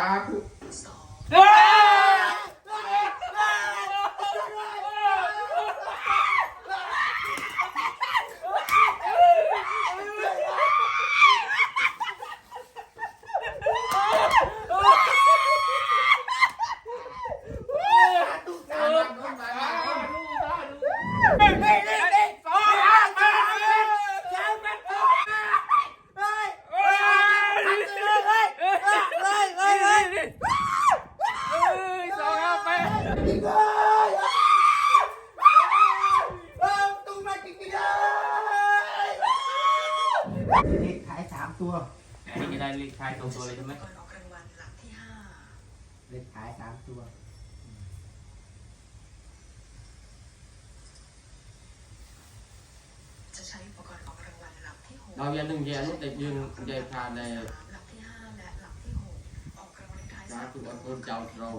diabo ายตรงตัวเลยใช่ไหมก่อนออกรางวัลหลักที่ห้าเลขขายสามตัว จะใช้อุปกรณ์ออกรางวัลหลักที่หกเราอย่าหนึ่งอย่านุดเด็กยืนอย่าพาในหลักที่ห้าและหลักที่หกออกรางวัลเลขท้ายสาสามธุตัวอันคนเจ้าเรา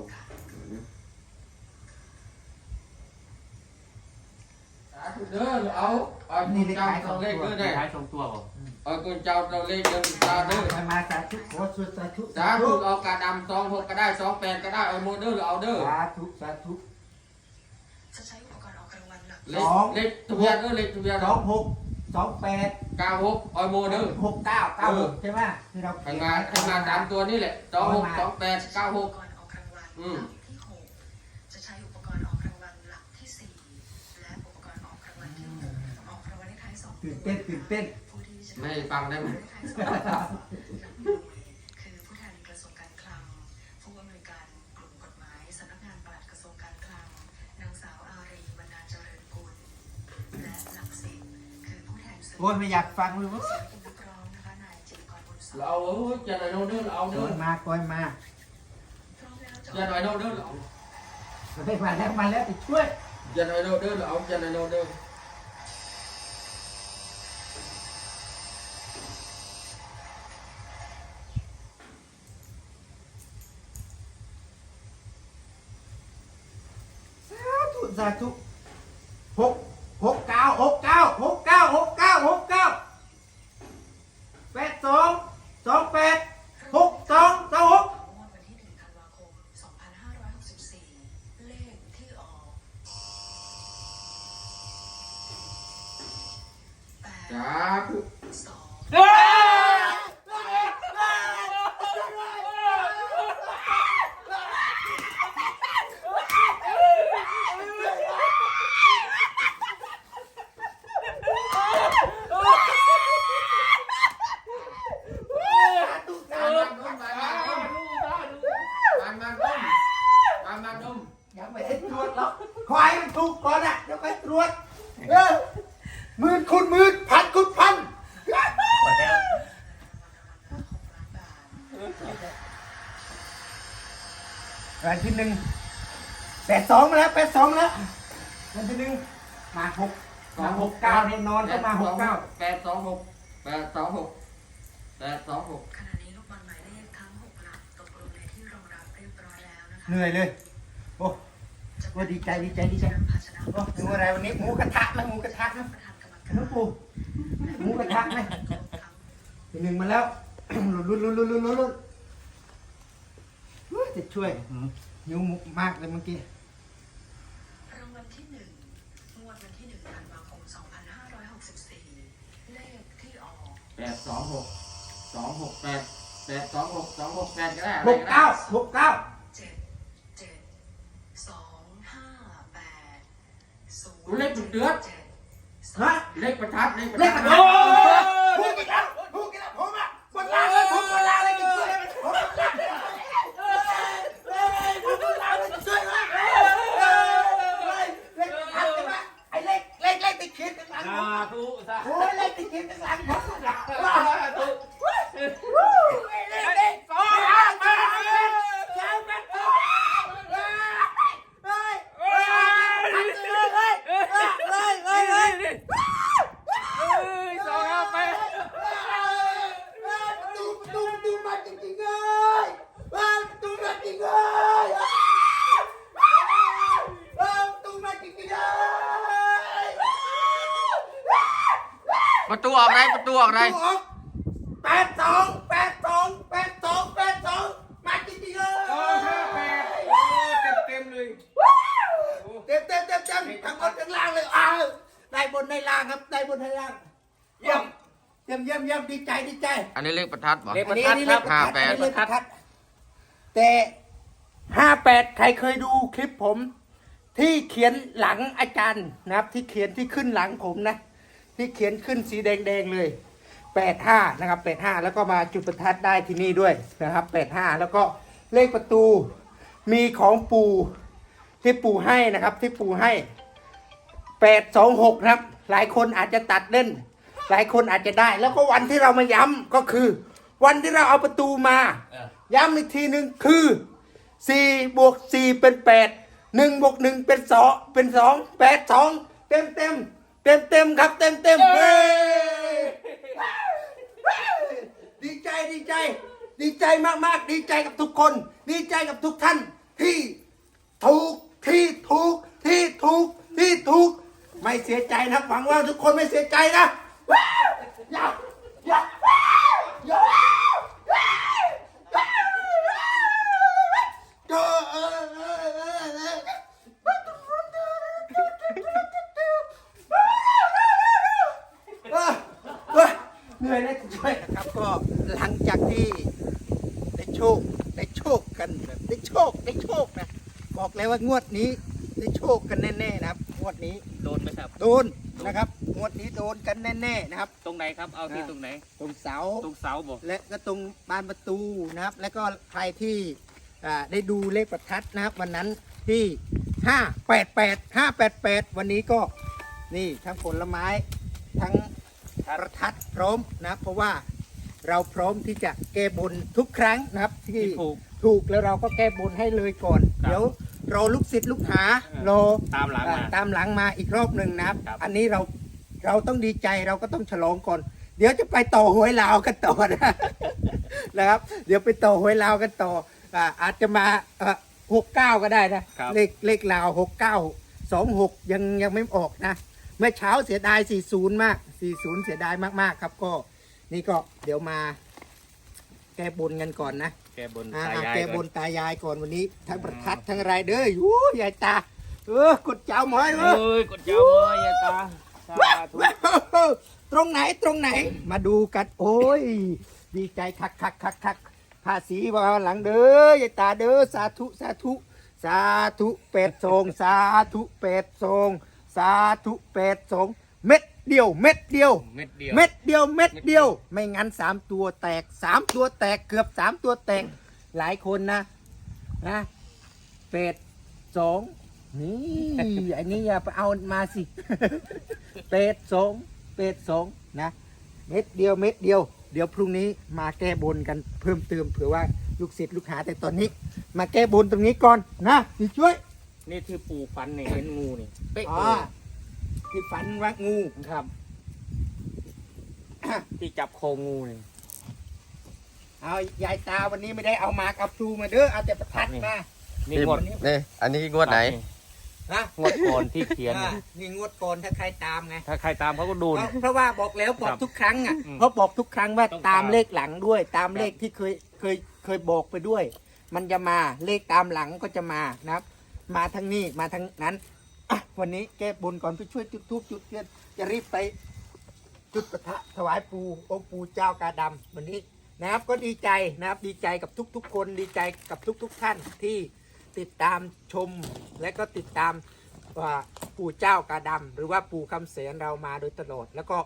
สาธุเด้อเอาเอาคนเจ้าเราเลขเด้อเลได้ขท้ายตรงตัวบ่ เอาคนเจ้าเราเลขเดินตาเด้อมาสาธุขอสุดสาธุสาธุเอากระดำสองหกก็ได้สองแปดก็ได้เอาโมเดอร์เอาเด้อสาธุสาธุจะใช้อุปกรณ์ออกรางวัลหลักเลขเลขทะเบียนเด้อเลขทะเบียนสองหกสองแปดเก้าหกเอาโมเดอร์หกเก้าเก้าหกใช่ไหมที่เราทำงานทำงานตามตัวนี่แหละสองหกสองแปดเก้าหกอุปกรณ์ออกรางวัลอืหมลักที่หกจะใช้อุปกรณ์ออกรางวัลหลักที่สี่และอุปกรณ์ออกรางวัลที่หกออกรางวัลเลขท้ายสองตัวตื่นเต้นตื่นเต้นผู้ที่จะ ไม่ฟังได้ไหมเลขท้ายสองตัวหลักหน่วยคือผู้แทนกระทรวงการคลัง ผู้อำนวยการกลุ่มกฎหมายสำนักงานปลัดกระทรวงการคลัง นางสาวอารีบรรณาเจริญกุล และหลักสิบคือผู้แทนสื่อโอ้ยไม่อยากฟังเลยเสียงเป็นนักร้องนะคะนายจิตรกรบุญสเราเอาจะหน่อยโนเดอร์เอาโดเด้อนมาก่อนมาพร้อมแล้วจะหน่อยโนเดอร์เอาเฮ้ยมาแล้วมาแล้วไปช่วยจะหน่อยโนเดอร์เอาจะหน่อยโนเดอ สาธุหกหกเก้าหกเก้าหกเก้าหกเก้าหกเก้าแปดสองสองแปดหกสองสองหกงวดวันที่หนึ่งธันวาคม 2564 เลขที่ออกแปดสาธุ สอง มันมาดมมันมาดม ยังไม่ได้ตรวจหรอกควายมันถูกก่อนอะเดี๋ยวไปตรวจเออหมื่นคุณหมื่นพันคุณพัน หมดแล้ว รางวัลที่หนึ่งแปด สองมาแล้วแปดสองมาแล้วรางวัลที่หนึ่งมาหกมาหกเก้าแน่นอนต้องมาหกเก้าแปดสองหกแปดสองหกแปดสองหกขณะนี้ลูกบอลหมายเลขทั้ง6หลักตกลงในที่รองรับเรียบร้อยแล้วนะคะเหนื่อยเลยโอ้โอ้ดีใจดีใจดีใจภาชนะโอ้ถึงอะไรวันนี้หมูกระทะนะหมูกระทะนะประธานกรรมการน้องปู่หมูกระทะนะทีหนึ่งมาแล้วลุ้นลุ้นลุ้นลุ้นลุ้นลุ้นลุ้นจะช่วยหิวหมูมากเลยเมื่อกี้ ปดสองหกสองหกแปดแปดสองหกสองหกแปดก็ได้หกเก้าหกเก้าเจ็ดเจ็ดสองห้าแปดศูนย์กูเล็กจุดเดือดเจ็ดฮะเล็กประทัดเล็กประเล่นทักัด งหลังสาธุสาธุโอ้ยเล็กติดเขียนข้างหลังผมสาธุเล็กเล็ก ตูออกไรประตูออกไรแปดสองแปดสองแปดสองแปดสองมาจริงจริงเลยห้าแปดเต็มเต็มเลยเต็มเต็มเต็มเต็มทั้งบนทั้งล่างเลยอ้าวได้บนได้ล่างครับได้บนได้ล่างเยี่ยมเยี่ยมเยี่ยมเยี่ยมดีใจดีใจ อันนี้เลขประทัดเหรอเลขประทัดครับห้าแปดประทัด แต่ห้าแปดใครเคยดูคลิปผม ที่เขียนหลังอาจารย์นะครับ ที่เขียนที่ขึ้นหลังผมนะ ที่เขียนขึ้นสีแดงๆเลยแปดห้านะครับแปดห้าแล้วก็มาจุดประทัดได้ที่นี่ด้วยนะครับแปดห้าแล้วก็เลขประตูมีของปู่ที่ปู่ให้นะครับที่ปู่ให้แปดสองหกนะครับหลายคนอาจจะตัดเล่น หลายคนอาจจะได้ แล้วก็วันที่เรามาย้ำก็คือ วันที่เราเอาประตูมาเออย้ำอีกทีหนึ่งคือสี่บวกสี่เป็นแปดหนึ่งบวกหนึ่งเป็นสองเป็นสองแปดสองเต็มเต็ม เต็มเต็มๆครับ เต็มเต็มๆเฮ้ยดีใจดีใจ ดีใจมากๆ ดีใจกับทุกคน ดีใจกับทุกท่านที่ถูกที่ถูกที่ถูกที่ถูก ไม่เสียใจนะหวังว่าทุกคนไม่เสียใจนะว้าวอย่าอย่าว้ เหนื่อยแล้วช่วยนะครับก็หลังจากที่ได้โชคได้โชคกันแบบได้โชคได้โชคนะบอกเลยว่างวดนี้ได้โชคกันแน่ๆนะครับงวดนี้โดนไหมครับ โดนนะครับงวดนี้โดนกันแน่ๆนะครับ ตรงไหนครับเอาที่ตรงไหน ตรงเสาตรงเสาบอกและก็ตรงบานประตูนะครับ แล้วก็ใครที่อ่าได้ดูเลขประทัดนะครับ วันนั้นที่ห้าแปดแปดห้าแปดแปดวันนี้ก็นี่ทั้งผลไม้ทั้ง ประทัดพร้อมนะครับเพราะว่าเราพร้อมที่จะแก้บนทุกครั้งนะครับที่ที่ถูกถูกแล้วเราก็แก้บนให้เลยก่อนครับเดี๋ยวรอลูกศิษย์ลูกหาเออรอตามหลังมาอ่ตามหลังมาอีกรอบหนึ่งนะครับครับ อันนี้เราเราต้องดีใจเราก็ต้องฉลองก่อน เดี๋ยวจะไปต่อหวยลาวกันต่อนะนะครับ เดี๋ยวไปต่อหวยลาวกันต่ออ่าอาจจะมาหกเก้าก็ได้นะครับเลขเลขลาวหกเก้าสองหกยังยังไม่ออกนะเมื่อเช้าเสียดายสี่ศูนย์มากสี่ศูนย์เสียดายมากๆ ครับก็นี่ก็เดี๋ยวมา แก้บนกันก่อนนะแกบนอ่าตายายแก้บก่อนตายายก่อนวันนี้ทั้งประทัดทั้งอะไรเด้อยูยายตา เออกดเจ้าหมอยเออ เอ้ยกดเจ้าเอ้ยอย่าตาสาธุตรงไหนตรงไหน มาดูกัน โอ้ย ดีใจคักคักคักคักภาษีมาหลังเด้อยายตาเด้อสาธุสาธุ สาธุเป็ดทรงสาธุเป็ดทรง สาธุเป็ดทรงเม็ดเดียว เม็ดเดียว เม็ดเดียว เม็ดเดียวเม็ดเดียว ไม่งั้นสามตัวแตกสามตัวแตกเกือบสามตัวแตกหลายคนนะนะเป็ดสองนี่อันนี้อย่าไปเอามาสิเป็ดสองเป็ดสองนะ เม็ดเดียวเม็ดเดียว เดี๋ยวพรุ่งนี้มาแก้บนกันเพิ่มเติมเผื่อว่าลูกศิษย์ลูกหาแต่ตอนนี้ มาแก้บนตรงนี้ก่อนนะพี่ช่วย นี่ที่ปูฟันเนี่ยเห็นงูนี่เป๊ะอ๋อเลยที่ฝันว่างู ครับ ที่จับโครงงูนี่ เอายายตาวันนี้ไม่ได้เอามากเอาพลูมาเด้อเอาแต่ประทัดมา นี่งวดนี่อันนี้งวดไหนนะงวดก่อนที่เขียนอ่านี่นี่งวดก่อนถ้าใครตามไงถ้าใครตามเขาก็ดูเพนะ ราะเพราะว่าบอกแล้วบอกครับทุกครั้งอะอืมเพราะบอกทุกครั้งว่าต้องตามตามเลขหลังด้วย ตามครับ เลขที่เคยเคยเคยบอกไปด้วย มันจะมาเลขตามหลังก็จะมานะครับ มาทั้งนี้มาทั้งนั้นอะวันนี้แก้บนก่อนไปช่วยจุดทูบจุดเทียนจะรีบไปจุดประทัดถวายปูองค์ปูเจ้ากาดำวันนี้นะครับก็ดีใจนะครับดีใจกับทุกๆ คนดีใจกับทุก ๆ ท่านที่ติดตามชมและก็ติดตามว่าปู่เจ้ากาดำหรือว่าปู่คำเสนเรามาโดยตลอด แล้วก็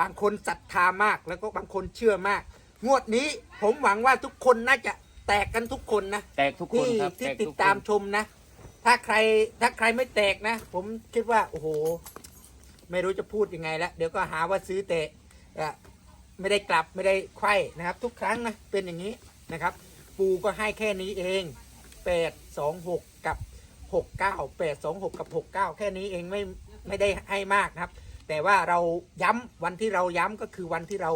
บางคนศรัทธามาก แล้วก็บางคนเชื่อมาก งวดนี้ผมหวังว่าทุกคนน่าจะแตกกันทุกคนนะแตกทุกคนที่ครับที่แกติดทุกคน ตามชมนะ ถ้าใครถ้าใครไม่แตกนะ ผมคิดว่า โอ้โห ไม่รู้จะพูดยังไงแล้ว เดี๋ยวก็หาว่าซื้อเตะอะไม่ได้กลับไม่ได้ไข้นะครับ ทุกครั้งนะ เป็นอย่างนี้นะครับ ปูก็ให้แค่นี้เองแปดสองหกกับหกเก้าแปดสองหกกับหกเก้าแค่นี้เองไม่ไม่ได้ให้มากนะครับ แต่ว่าเราย้ำวันที่เราย้ำก็คือวันที่เรา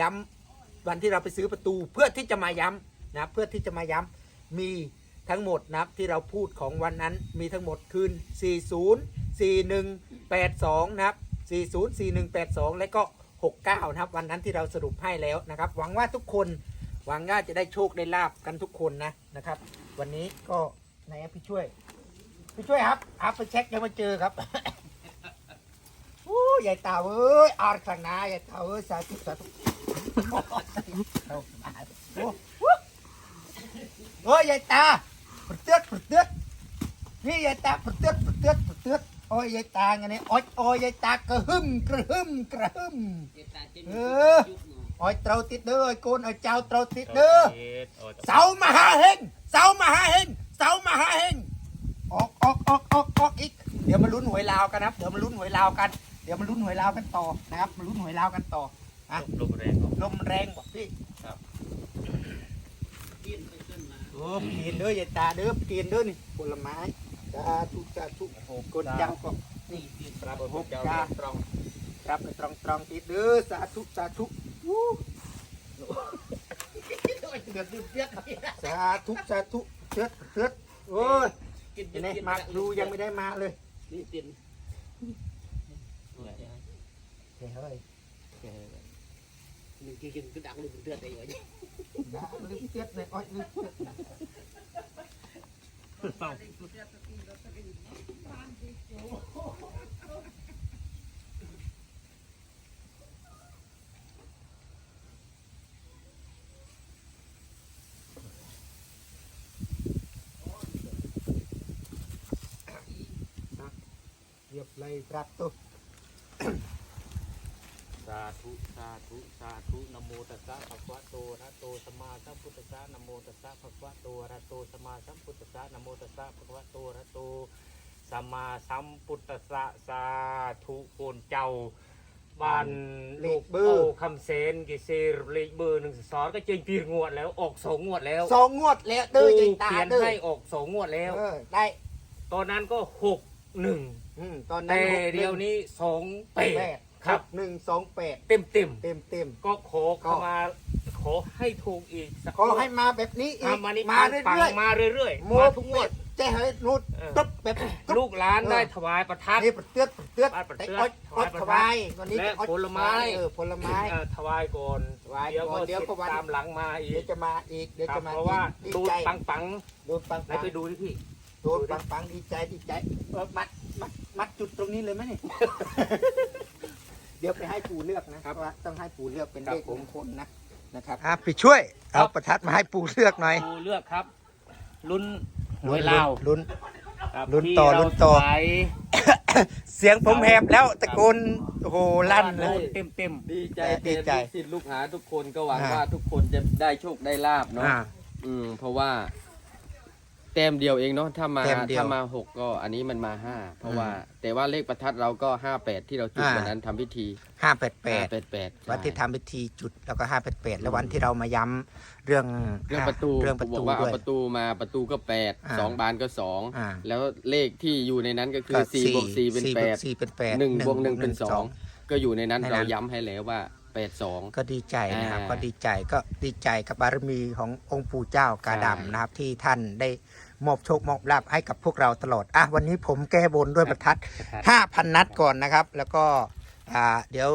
ย้ำวันที่เราไปซื้อประตูเพื่อที่จะมาย้ำนะเพื่อที่จะมาย้ำมี ทั้งหมดนะครับที่เราพูดของวันนั้นมีทั้งหมดคืน 40 41 82 นะครับ 40 41 82 และก็ 69 นะครับ วันนั้นที่เราสรุปให้แล้วนะครับ หวังว่าทุกคนหวังว่าจะได้โชคได้ลาบกันทุกคนนะนะครับ วันนี้ก็นอะพี่ช่วยพี่ช่วยครับครับไปเช็คยังไม่เจอครับโอ้ยายตาเอ้ยอาร์สังนายายตาเอ้ยสาธุสาธุโอ้โอ้ยยายตา ปรึกเตือดปรึกเตือดนี่ยายตาปรึกเตือดปรึกเตือดปรึกเตือดโอ้ยยายตาไงเนี่ยโอ้ยโอ้ยยายตากระหึ่มกระหึ่มกระหึ่มเออโอ้ยเตราติดเด้อโอ้ยโกนโอ้ยเจ้าเตราติดเด้อเสามหาเฮงเสามหาเฮงเสามหาเฮงออกออกออกออกออกอีกเดี๋ยวมาลุ้นหวยลาวกันนะครับเดี๋ยวมาลุ้นหวยลาวกันเดี๋ยวมาลุ้นหวยลาวกันต่อนะครับมาลุ้นหวยลาวกันต่ออะลมแรงออกลมแรงบอกพี่ครับ โอ้เปลี่ยนเด้ออย่าตาเด้อเปลี่ยนเด้อนี่ผลไม้สาธุสาธุโอ้กดจังก็นี่ปรับหกเจ้าตรองรับไปตรองตรองติดเด้อสาธุสาธุวู้สาธุสาธุเถิดเถิดโอ้ยเห็นไหมมาดูยังไม่ได้มาเลยนี่ตินเฮ้ยหนึ่งกินกินก็ดังเลยเดือดได้ยังไงด่าลืมเตี้ยเลยอ้อ ยลืมเตี้ยเรียบเลยครับตุ๊สาธุสาธุสาธุนโมตัสสะภะคะวะโตอะระโตสมมาสัมพุทธัสสะนโมตัสสะภะคะวะโตอะระโตสมมาสัมพุทธัสสะนโมตัสสะภะคะวะโตอะระโตสมมาสัมพุทธัสสะสาธุโคนเจ้าบ้านลูกโอ้คำเซนกิเซรเลขเบอร์หนึ่งสอนก็เจงปีงวดแล้วออกสองงวดแล้วสองงวดแล้วเด้อใจตาเขียนให้ออกสองงวดแล้วได้ตอนนั้นก็หกหนึ่งตอนนั้นแต่เดียวนี้สองแปด ครับ หนึ่งสองแปดเต็มเต็มเต็มเต็ม ๆก็ขอเข้ามาขอให้ถูกอีกสักขอให้มาแบบนี้อีมากมานี่มาปังเรื่อยๆมาเรื่อยๆๆโมมาทุทุกกงงววดดจะให้นุดเออ ตึ๊บแบบตึ๊บ ลูกหลานเออได้ถวายประทัด นี่ปเตือดปเตือดถวายประได้เตือดอดอดถถวาายวประทัดวันนี้และอดผลไม้ เออผลไม้ เอ่อถวายก่อนถวายเดี๋ยวก่ก็อนเดี๋ยวก็วัน ตามหลังมาอีเดี๋ยวกจะมาอีกเดี๋ยวครัจะบมาเพราะว่าดีดูใจปังปังโดนปังๆไหนปังไปดูที่พี่โดนปังปังดีใจดีใจเออมัดมัดมัดจุดตรงนี้เลยไหมนี่เดี๋ยวไปให้ปู่เลือกนะครับว่าต้องให้ปู่เลือกเป็นเลขมงคลนะนะครับอะพี่ช่วย เอาประทัดมาให้ปู่เลือกหน่อยดูเลือกครับลุ้นหวยลาวลุ้น ครับลุ้นที่ต่อเราลุ้นต่อถวายเสียงผมแหบแล้วตะโกนโอ้โหลั่นเลยเต็มเต็มดีใจดีใจเป็นลูกศิษย์ลูกหาทุกคนก็หวังอ่า ว่าทุกคนจะได้โชคได้ลาบเนาะอ่า อืมเพราะว่า แต้มเดียวเองเนาะถ้ามาแต้มเดียวถ้ามาหกก็อันนี้มันมาห้าเพราะว่าอืมแต่ว่าเลขประทัดเราก็ห้าแปดที่เราจุดอ่า วันนั้นทำพิธีห้าแปดแปด แปดแปด วันที่ทำพิธีจุดแล้วก็ห้าแปดแปดแล้ววันที่เรามาย้ำเรื่องเรื่องประตูเรื่องประบอตูกว่าเอาด้วย ประตูมาประตูก็แปดอ่าสองบานก็สองอ่า แล้วเลขที่อยู่ในนั้นก็คือก็สี่บวกสี่เป็นแปดสี่เป็นแปดหนึ่งบวกหนึ่งเป็นสองก็อยู่ในนั้นในนั้น เราย้ำให้แล้วว่าแปดสอง ก็ดีใจนะครับอ่าก็ดีใจก็ดีใจกับบารมีขององค์ปู่เจ้ากาใช่ดำนะครับที่ท่านได้ มอบโชคมอบลาภให้กับพวกเราตลอดอะวันนี้ผมแก้บนด้วยประทัด5,000นัดก่อนนะครับ แล้วก็อ่าเดี๋ยว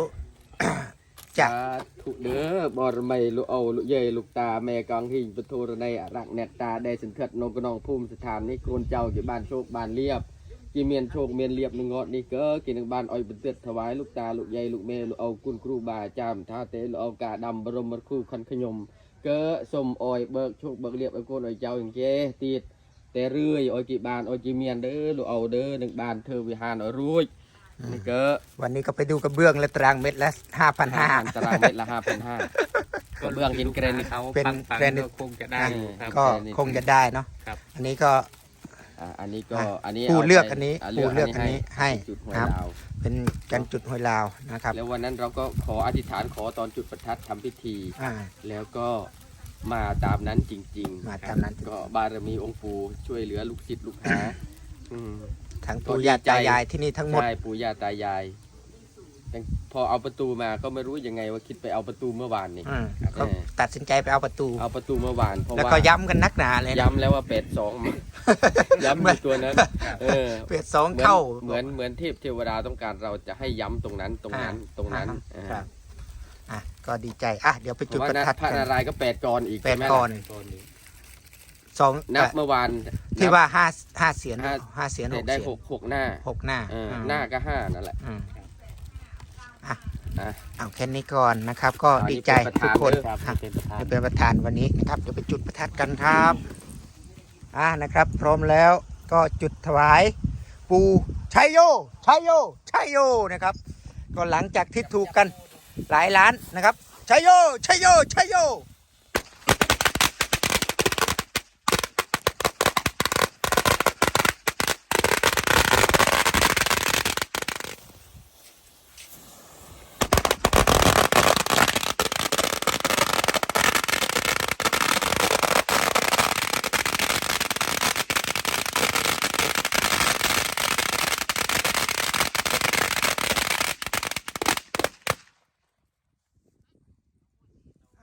จะ สาธุเด้อบรมีลูกเอาลูกเย่ลูกตาแม่กองหิ่งปะโทรในอรักเนตตาได้สันเทิดนงกนองภูมิสถานนี่โกนเจ้ากี่บ้านโชคบ้านเรียบกี่เมียนโชคเมียนเรียบนึงงอดนี่เก้อกินนึงบ้านอ้อยเป็นเตือดถวายลูกตาลูกใหญ่ลูกแม่ลูกเอากุนครูบาจามท่าเตลูกเอากาดำบรมมครูคันขยม เก้อสมอ้อยเบิกโชคเบิกเรียบไอ้โกนอ้อยเจ้าอย่างเจตีด แต่เรื่อยอ้อยกี่บ้านอ้อยกี่เมียนเด้อลูกเอาเด้อหนึ่งบ้านเธอวิหารอ้อยรุ่ยนี่เก้อวันนี้ก็ไปดูกระเบื้องและตารางเม็ดละห้า5,500ตารางเมตรละห้าพันห้าก็เบื้องหินเกรนิตเขาเป็นปังปังแกรนิตก็คงจะได้อยู่ครับก็คงจะได้เนาะครับอันนี้ก็อ่าอันนี้ก็อะอันนี้ผู้าเลือกไปอันนี้าผู้เลือกอันนี้ให้จุดหวยครับลาวเป็นการจุดหวยลาวนะครับ แล้ววันนั้นเราก็ขออธิษฐานขอตอนจุดประทัดทำพิธีอ่าแล้วก็ มาตามนั้นจริงมาตามนั้นก็บารมีองค์ปู่ช่วยเหลือลูกศิษย์ลูกหาอืม ทั้งปู่ย่าตายายที่นี่ทั้งหมด ใช่ปู่ย่าตายายแต่พอเอาประตูมาก็ไม่รู้ยังไงว่าคิดไปเอาประตูเมื่อวานนี่อืมเออเขาตัดสินใจไปเอาประตู เอาประตูเมื่อวานเพราะแล้วว่าก็ย้ำกันนักหนาเลยนะ ย้ำแล้วว่าเป็ดสองย้ำอยู่ตัวนั้น เออเปดสองเหมือนเข้าเหมือนเหมือนเทพเทวดาต้องการเราจะให้ย้ำตรงนั้นตรงนั้นอ่าตรงนั้นอ่าอ่า ครับ อะก็ดีใจอะเดี๋ยวไปเพจุดราะว่าประนะทัดพระกันนารายณ์ก็แปดกรอีกแปดใช่ไหมก่อนตอนนี้สองนับเมื่อวานที่นับว่าห้าห้าเสียนห้าห้าเสียนหแต่กได้เสียนหกหกหน้าหกหน้าเอออมหน้าก็ห้านั่นแหละอืมอะ เอาแค่นี้ก่อนนะครับ ก็อันนี้ดีใจเป็นประธานทุกคนเด้อครับครับเป็นประธานจะเป็นประธานวันนี้นะครับเดี๋ยวไปจุดประทัดกันครับอ่านะครับ พร้อมแล้วก็จุดถวาย ปูชัยโยชัยโยชัยโยนะครับ ก็หลังจากที่ถูกกัน หลายล้านนะครับชัยโยชัยโยชัยโย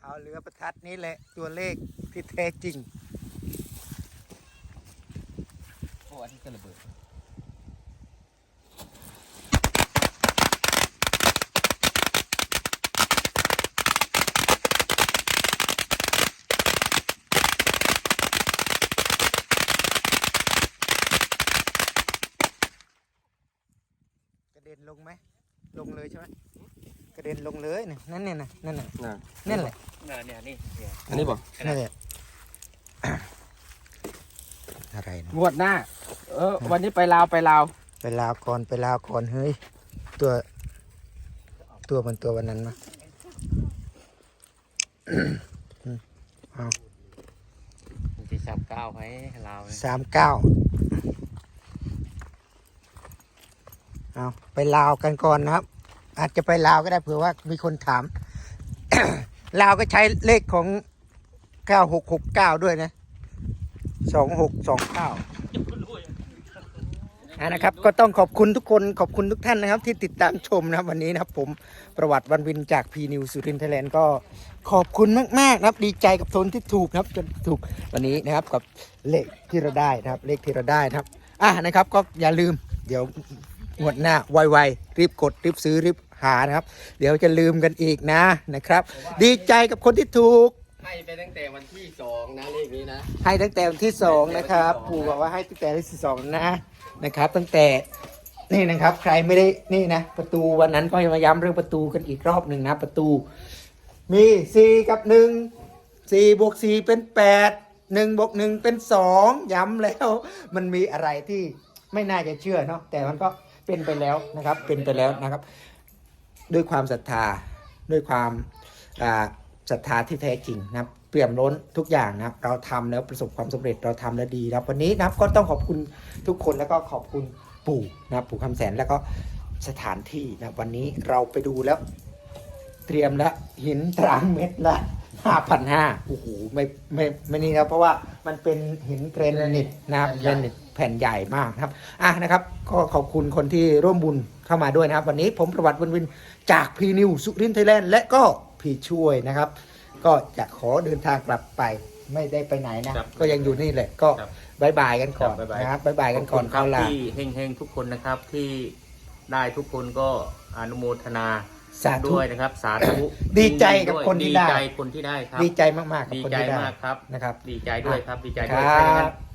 เอา เรือประทัดนี้แหละตัวเลขที่แท้จริงโอ้อันนี้ก็ระเบิดกระเด็นลงไหม ลงเลยใช่ไหม กระเด็นลงเลยนะนั่นเนี่ยนะนั่นน่ะน่ะนั่นแหละเนี่ยเนี่ยนี่เนี่ยอันนี้บอกนั่นแหละอะไรนะงวดหน้า เออ วันนี้ไปลาวไปลาว ไปลาวก่อนไปลาวก่อนเฮ้ย ตัว ตัวมันตัววันนั้นมะที่สามเก้าไหมเราวเนี่ยสามเก้าเอาไปลาวกันก่อนนะครับ อาจจะไปลาวก็ได้เผื่อว่ามีคนถาม ลาวก็ใช้เลขของเก้าหกหกเก้าด้วยนะสองหกสองเก้าอ่านะครับ ก็ต้องขอบคุณทุกคนขอบคุณทุกท่านนะครับ ที่ติดตามชมนะครับวันนี้นะครับ ผมประวัติวันวินจากพีนิวสุรินทร์ไทยแลนด์ก็ขอบคุณมากๆนะครับ ดีใจกับโซนที่ถูกนะครับจนถูกวันนี้นะครับกับเลขที่เราได้นะครับ เลขที่เราได้นะครับอะนะครับ ก็อย่าลืม เดี๋ยวงวดหน้าไวๆรีบกดรีบซื้อรีบ หานะครับ เดี๋ยวจะลืมกันอีกนะนะครับ ดีใจกับคนที่ถูก ให้ไปตั้งแต่วันที่สองนะเลขนี้นะให้ตั้งแต่วันที่สองนะครับตั้งแต่วันที่สองปู่บอกว่าให้ตั้งแต่วันที่สองนะนะครับ ตั้งแต่นี่นะครับ ใครไม่ได้นี่นะ ประตูวันนั้นก็มาย้ำเรื่องประตูกันอีกรอบหนึ่งนะประตู มีสี่กับหนึ่งสี่บวกสี่เป็นแปดหนึ่งบวกหนึ่งเป็นสองย้ำแล้ว มันมีอะไรที่ไม่น่าจะเชื่อเนาะแต่มันก็เป็นไปแล้วนะครับ เป็นไปแล้วนะครับ ด้วยความศรัทธาด้วยความศรัทธาที่แท้จริงนะครับเปี่ยมล้นทุกอย่างนะครับ เราทำแล้วประสบความสำเร็จเราทำแล้วดีนะครับวันนี้นะครับก็ต้องขอบคุณทุกคนแล้วก็ขอบคุณปู่นะครับปู่คำแสนแล้วก็สถานที่นะวันนี้เราไปดูแล้ว เตรียมแล้วหินตรางเม็ดละห้าพันห้าโอ้โหไม่ไม่ไม่นี่นะเพราะว่ามันเป็นหินเกรนิตนะครับเกรนิต แผ่นใหญ่มากนะครับอะนะครับ ก็ขอบคุณคนที่ร่วมบุญเข้ามาด้วยนะครับ วันนี้ผมประวัติวินวินจากพีนิวสุรินทร์ไทยแลนด์และก็พี่ช่วยนะครับ ก็จะขอเดินทางกลับไปไม่ได้ไปไหนนะครับก็ยังอยู่นี่แหละก็ครับบายบายกันก่อนครับบ๊ายบายนะครับบายบายกันก่อนขบคุณครัเข้าบลาที่เฮงๆทุกคนนะครับที่ได้ทุกคนก็อนุโมทนาสาธุด้วยนะครับ สาธุดีใจกับคนที่ได้ดีใจคนที่ได้ครับ ดีใจมากๆกับดีคนใจที่ได้มากครับนะครับ ดีใจด้วยครับดีใจด้วยครับใช่ไหมครับ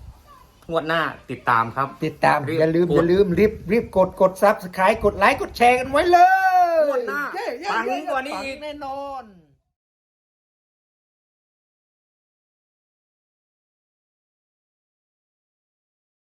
งวดหน้าติดตามครับ ติดตาม รีบอย่าลืม กด อย่าลืม รีบรีบกดกดซับสไครต์กดไลค์ กดแชร์กันไว้เลยงวดหน้าเย้เย้ปังเย้กว่านี้ปังอีกแน่นอน